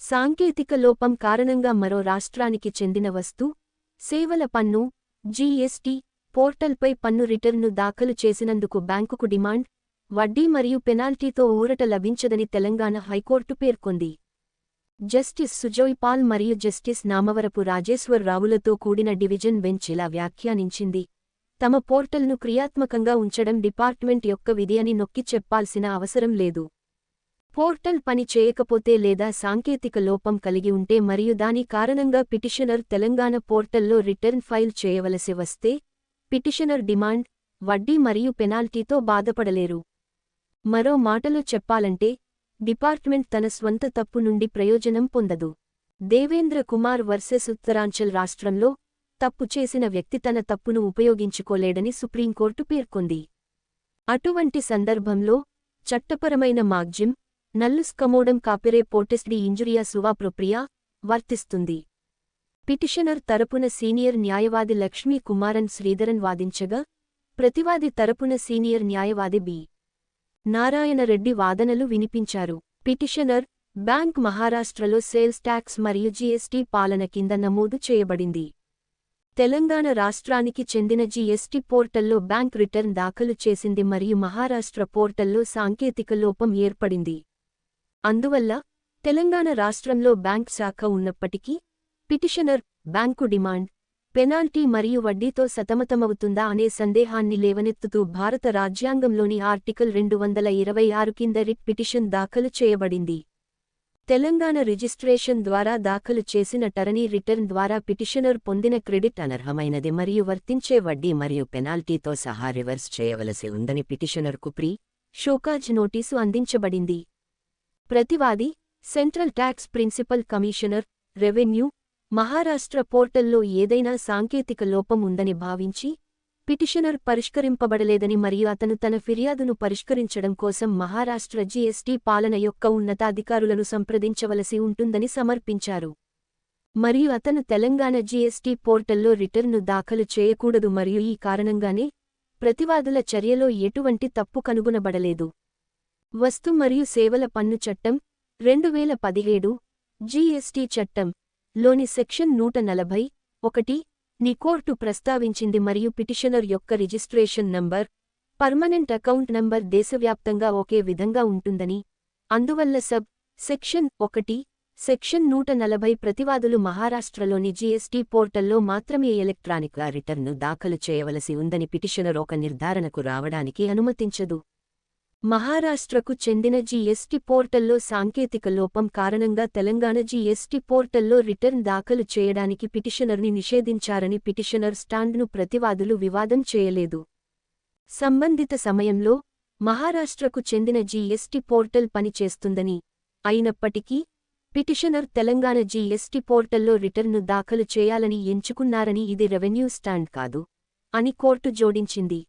సాంకేతిక లోపం కారణంగా మరో రాష్ట్రానికి చెందిన వస్తు సేవల పన్ను జీఎస్టీ పోర్టల్పై పన్ను రిటర్న్ను దాఖలు చేసినందుకు బ్యాంకుకు డిమాండ్ వడ్డీ మరియు పెనాల్టీతో ఊరట లభించదని తెలంగాణ హైకోర్టు పేర్కొంది. జస్టిస్ సుజోయ్ పాల్ మరియు జస్టిస్ నామవరపు రాజేశ్వర్ రావులతో కూడిన డివిజన్ బెంచ్ ఇలా వ్యాఖ్యానించింది. తమ పోర్టల్ను క్రియాత్మకంగా ఉంచడం డిపార్ట్మెంట్ యొక్క విధి అని నొక్కి చెప్పాల్సిన అవసరం లేదు. పోర్టల్ పని చేయకపోతే లేదా సాంకేతిక లోపం కలిగి ఉంటే మరియు దాని కారణంగా పిటిషనర్ తెలంగాణ పోర్టల్లో రిటర్న్ ఫైల్ చేయవలసి వస్తే పిటిషనర్ డిమాండ్ వడ్డీ మరియు పెనాల్టీతో బాధపడలేరు. మరో మాటలో చెప్పాలంటే డిపార్ట్మెంట్ తన స్వంత తప్పు నుండి ప్రయోజనం పొందదు. దేవేంద్ర కుమార్ వర్సెస్ ఉత్తరాంచల్ రాష్ట్రంలో తప్పు చేసిన వ్యక్తి తన తప్పును ఉపయోగించుకోలేడని సుప్రీంకోర్టు పేర్కొంది. అటువంటి సందర్భంలో చట్టపరమైన మాగ్జిమ్ నల్లుస్ కమోడం కాపిరే పోటెస్ డి ఇంజురియా సువాప్రొప్రియా వర్తిస్తుంది. పిటిషనర్ తరపున సీనియర్ న్యాయవాది లక్ష్మీ కుమారన్ శ్రీధరన్ వాదించగా ప్రతివాది తరపున సీనియర్ న్యాయవాది బి. నారాయణరెడ్డి వాదనలు వినిపించారు. పిటిషనర్ బ్యాంక్ మహారాష్ట్రలో సేల్స్ ట్యాక్స్ మరియు జీఎస్టీ పాలన కింద నమోదు చేయబడింది. తెలంగాణ రాష్ట్రానికి చెందిన జీఎస్టీ పోర్టల్లో బ్యాంక్ రిటర్న్ దాఖలు చేసింది మరియు మహారాష్ట్ర పోర్టల్లో సాంకేతిక లోపం ఏర్పడింది. అందువల్ల తెలంగాణ రాష్ట్రంలో బ్యాంక్ శాఖ ఉన్నప్పటికీ పిటిషనర్ బ్యాంకు డిమాండ్ పెనాల్టీ మరియు వడ్డీతో సతమతమవుతుందా అనే సందేహాన్ని లేవనెత్తుతూ భారత రాజ్యాంగంలోని ఆర్టికల్ రెండు వందల ఇరవై ఆరు కింద రిట్ పిటిషన్ దాఖలు చేయబడింది. తెలంగాణ రిజిస్ట్రేషన్ ద్వారా దాఖలు చేసిన టరనీ రిటర్న్ ద్వారా పిటిషనర్ పొందిన క్రెడిట్ అనర్హమైనది మరియు వర్తించే వడ్డీ మరియు పెనాల్టీతో సహా రివర్స్ చేయవలసి ఉందని పిటిషనర్కు ప్రీ షోకాజ్ నోటీసు అందించబడింది. ప్రతివాది central tax principal commissioner revenue Maharashtra పోర్టల్లో ఏదైనా సాంకేతిక లోపం ఉందని భావించి పిటిషనర్ పరిష్కరింపబడలేదని మరియు అతను తన ఫిర్యాదును పరిష్కరించడం కోసం మహారాష్ట్ర జీఎస్టీ పాలన యొక్క ఉన్నతాధికారులను సంప్రదించవలసి ఉంటుందని సమర్పించారు. మరియు అతను తెలంగాణ జీఎస్టీ పోర్టల్లో రిటర్న్ను దాఖలు చేయకూడదు మరియు ఈ కారణంగానే ప్రతివాదుల చర్యలో ఎటువంటి తప్పు కనుగొనబడలేదు. వస్తు మరియు సేవల పన్ను చట్టం రెండు వేల పదిహేడు జీఎస్టీ చట్టం లోని సెక్షన్ నూట నలభై ఒకటి ని కోర్టు ప్రస్తావించింది మరియు పిటిషనర్ యొక్క registration number permanent account number దేశవ్యాప్తంగా ఒకే విధంగా ఉంటుందని. అందువల్ల సబ్ సెక్షన్ ఒకటి సెక్షన్ నూట నలభై ప్రతివాదులు మహారాష్ట్రలోని జీఎస్టీ పోర్టల్లో మాత్రమే ఎలక్ట్రానిక్గా రిటర్న్ను దాఖలు చేయవలసి ఉందని పిటిషనర్ ఒక నిర్ధారణకు రావడానికి అనుమతించదు. మహారాష్ట్రకు చెందిన జీఎస్టీ పోర్టల్లో సాంకేతిక లోపం కారణంగా తెలంగాణ జీఎస్టీ పోర్టల్లో రిటర్న్ దాఖలు చేయడానికి పిటిషనర్ని నిషేధించారని పిటిషనర్ స్టాండ్ను ప్రతివాదులు వివాదం చేయలేదు. సంబంధిత సమయంలో మహారాష్ట్రకు చెందిన జీఎస్టీ పోర్టల్ పనిచేస్తుందని అయినప్పటికీ పిటిషనర్ తెలంగాణ జీఎస్టీ పోర్టల్లో రిటర్న్ను దాఖలు చేయాలని ఎంచుకున్నారని ఇది రెవెన్యూ స్టాండ్ కాదు అని కోర్టు జోడించింది.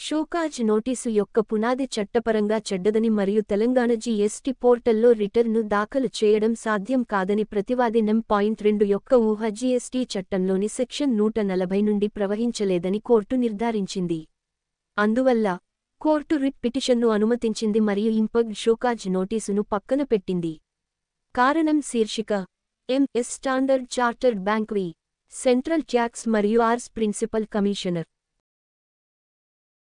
షోకాజ్ నోటీసు యొక్క పునాది చట్టపరంగా చెడ్డదని మరియు తెలంగాణ జీఎస్టీ పోర్టల్లో రిటర్న్ను దాఖలు చేయడం సాధ్యం కాదని ప్రతివాది నెం పాయింట్ రెండు యొక్క ఊహ జీఎస్టీ చట్టంలోని సెక్షన్ నూట నలభై నుండి ప్రవహించలేదని కోర్టు నిర్ధారించింది. అందువల్ల కోర్టు రిట్ పిటిషన్ను అనుమతించింది మరియు ఇంపగ్ షోకాజ్ నోటీసును పక్కన పెట్టింది. కారణం శీర్షిక. ఎంఎస్ స్టాండర్డ్ చార్టర్డ్ బ్యాంక్వి సెంట్రల్ ట్యాక్స్ మరియు ఆర్స్ ప్రిన్సిపల్ కమిషనర్.